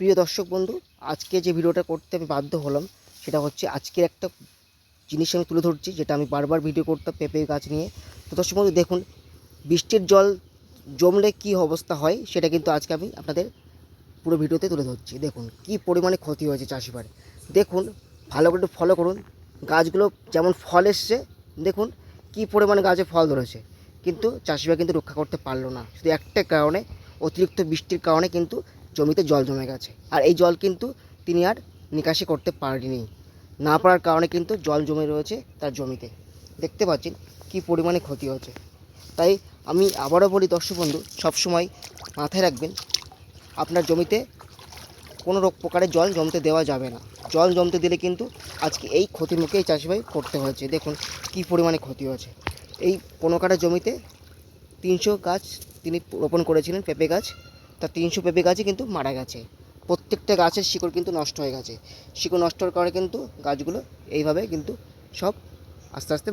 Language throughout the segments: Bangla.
প্রিয় দর্শক বন্ধু, আজকে যে ভিডিওটা করতে আমি বাধ্য হলাম, সেটা হচ্ছে আজকের একটা জিনিস আমি তুলে ধরছি, যেটা আমি বারবার ভিডিও করতাম পেঁপে গাছ নিয়ে। তো দর্শক বন্ধু, দেখুন, বৃষ্টির জল জমলে কি অবস্থা হয়, সেটা কিন্তু আজকে আমি আপনাদের পুরো ভিডিওতে তুলে ধরছি। দেখুন, কি পরিমাণে ক্ষতি হয়েছে চাষিবার দেখুন, ভালো করে ফলো করুন, গাছগুলো যেমন ফল এসছে, দেখুন, কি পরিমাণে গাছে ফল ধরেছে। কিন্তু চাষিরা কিন্তু রক্ষা করতে পারল না। শুধু একটা কারণে, অতিরিক্ত বৃষ্টির কারণে কিন্তু জমিতে জল জমে গেছে। আর এই জল কিন্তু তিনি আর নিকাশি করতে পারেনি না পারার কারণে কিন্তু জল জমে রয়েছে তার জমিতে। দেখতে পাচ্ছেন কি পরিমাণে ক্ষতি হচ্ছে। তাই আমি আবারও বলি, দর্শক বন্ধু, সবসময় মাথায় রাখবেন, আপনার জমিতে কোনো রোগ প্রকারের জল জমতে দেওয়া যাবে না। জল জমতে দিলে কিন্তু আজকে এই ক্ষতির মুখে এই চাষিভাই পড়তে হয়েছে দেখুন কি পরিমাণে ক্ষতি হয়েছে এই কোনো কাটা জমিতে তিনশো গাছ তিনি রোপণ করেছিলেন, পেঁপে গাছ। তা তিনশো পেঁপে গাছই কিন্তু মারা গেছে। প্রত্যেকটা গাছের শিকড় কিন্তু নষ্ট হয়ে গেছে। শিকড় নষ্ট হওয়ার কারণে কিন্তু গাছগুলো এইভাবে কিন্তু সব আস্তে আস্তে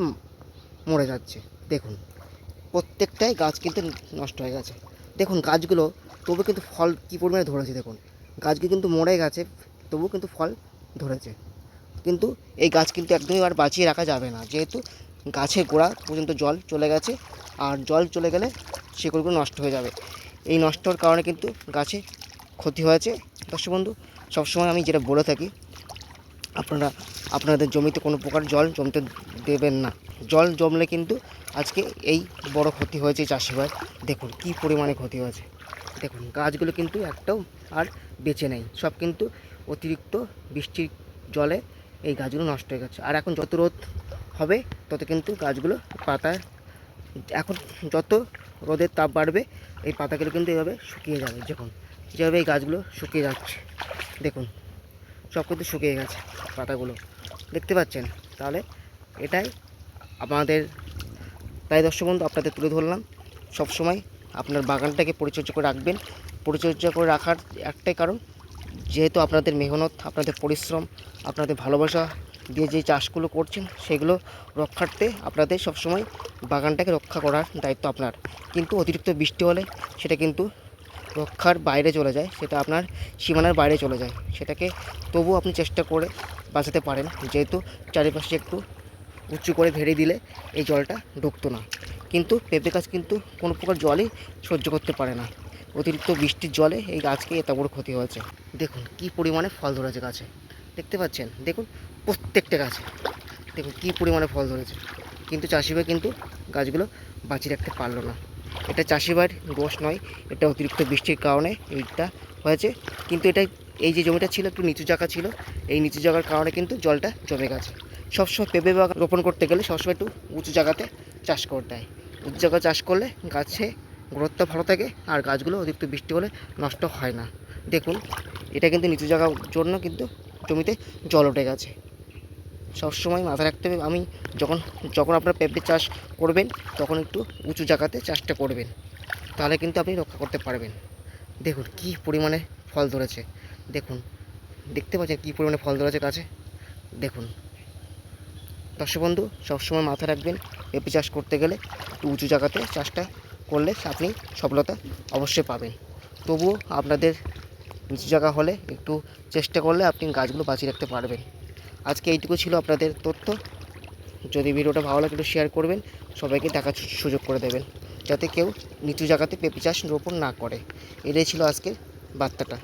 মরে যাচ্ছে। দেখুন, প্রত্যেকটাই গাছ কিন্তু নষ্ট হয়ে গেছে। দেখুন, গাছগুলো তবু কিন্তু ফল কী পরিমাণে ধরেছে দেখুন। গাছগুলো কিন্তু মরে গেছে, তবু কিন্তু ফল ধরেছে। কিন্তু এই গাছ কিন্তু একদমই আর বাঁচিয়ে রাখা যাবে না। যেহেতু গাছের গোড়া পর্যন্ত জল চলে গেছে, আর জল চলে গেলে শিকড়গুলো নষ্ট হয়ে যাবে। এই নষ্ট হওয়ার কারণে কিন্তু গাছে ক্ষতি হয়েছে। দর্শক বন্ধু, সবসময় আমি যেটা বলে থাকি, আপনারা, আপনাদের জমিতে কোনো প্রকার জল জমতে দেবেন না। জল জমলে কিন্তু আজকে এই বড় ক্ষতি হয়েছে চাষিবার দেখুন কি পরিমাণে ক্ষতি হয়েছে। দেখুন, গাছগুলো কিন্তু একটাও আর বেঁচে নেই। সব কিন্তু অতিরিক্ত বৃষ্টির জলে এই গাছগুলো নষ্ট হয়ে গেছে। আর এখন যত রোদ হবে, তত কিন্তু গাছগুলো পাতা এখন যত রোদের তাপ বাড়বে, এই পাতাগুলো কিন্তু এভাবে শুকিয়ে যাবে, দেখুন। যেভাবে এই গাছগুলো শুকিয়ে যাচ্ছে, দেখুন। সব কিন্তু শুকিয়ে গেছে পাতাগুলো। দেখতে পাচ্ছেন? তাহলে এটাই আমাদের তাই দর্শক বন্ধু আপনাদের তুলে ধরলাম। সবসময় আপনার বাগানটাকে পরিচর্যা করে রাখবেন। পরিচর্যা করে রাখার একটাই কারণ যেহেতু আপনাদের মেহনত, আপনাদের পরিশ্রম, আপনাদের ভালোবাসা দিয়ে যে চাষগুলো করছেন, সেগুলো রক্ষার্থে আপনাদের সবসময় বাগানটাকে রক্ষা করার দায়িত্ব আপনার। কিন্তু অতিরিক্ত বৃষ্টি হলে সেটা কিন্তু রক্ষার বাইরে চলে যায়, সেটা আপনার সীমানার বাইরে চলে যায়। সেটাকে তবুও আপনি চেষ্টা করে বাঁচাতে পারেন, যেহেতু চারিপাশে একটু উঁচু করে ঘেরে দিলে এই জলটা ঢুকতো না। কিন্তু পেঁপে গাছ কিন্তু কোনো প্রকার জলই সহ্য করতে পারে না। অতিরিক্ত বৃষ্টির জলে এই গাছকে এত বড় ক্ষতি হয়েছে। দেখুন কি পরিমাণে ফল ধরেছে গাছে। দেখতে পাচ্ছেন? দেখুন প্রত্যেকটা গাছে। দেখুন কি পরিমাণে ফল ধরেছে। কিন্তু চাষিভাই কিন্তু গাছগুলো বাঁচিয়ে রাখতে পারল না। এটা চাষিবার দোষ নয়, এটা অতিরিক্ত বৃষ্টির কারণে এইটা হয়েছে। কিন্তু এটা এই যে জমিটা ছিল একটু নিচু জায়গা ছিল, এই নিচু জায়গার কারণে কিন্তু জলটা জমে গেছে। সবসময় পেঁপে বাগান রোপণ করতে গেলে সবসময় একটু উঁচু জায়গাতে চাষ করতে হয়। উঁচু জায়গা চাষ করলে গাছে গ্রোথটা ভালো থাকে আর গাছগুলো অতিরিক্ত বৃষ্টি হলে নষ্ট হয় না। দেখুন, এটা কিন্তু নিচু জায়গার জন্য কিন্তু জমিতে জল উঠে গেছে। সবসময় মাথায় রাখতে হবে, আমি যখন যখন আপনার পেঁপে চাষ করবেন, তখন একটু উঁচু জায়গাতে চাষটা করবেন। তাহলে কিন্তু আপনি রক্ষা করতে পারবেন। দেখুন, কি পরিমাণে ফল ধরেছে। দেখুন, দেখতে পাচ্ছেন কী পরিমাণে ফল ধরেছে গাছে? দেখুন। দর্শক বন্ধু, সবসময় মাথায় রাখবেন, পেঁপে চাষ করতে গেলে একটু উঁচু জায়গাতে চাষটা করলে আপনি সফলতা অবশ্যই পাবেন। তবুও আপনাদের নিচু জায়গা হলে একটু চেষ্টা করলে আপনি গাছগুলো বাঁচিয়ে রাখতে পারবেন। আজকে এইটুকু ছিল আপনাদের তথ্য। যদি ভিডিওটা ভালো লাগে একটু শেয়ার করবেন, সবাইকে দেখার সুযোগ করে দেবেন। যাতে কেউ নিচু জায়গাতে পেঁপে চাষ রোপণ না করে। এটাই ছিল আজকের বার্তাটা।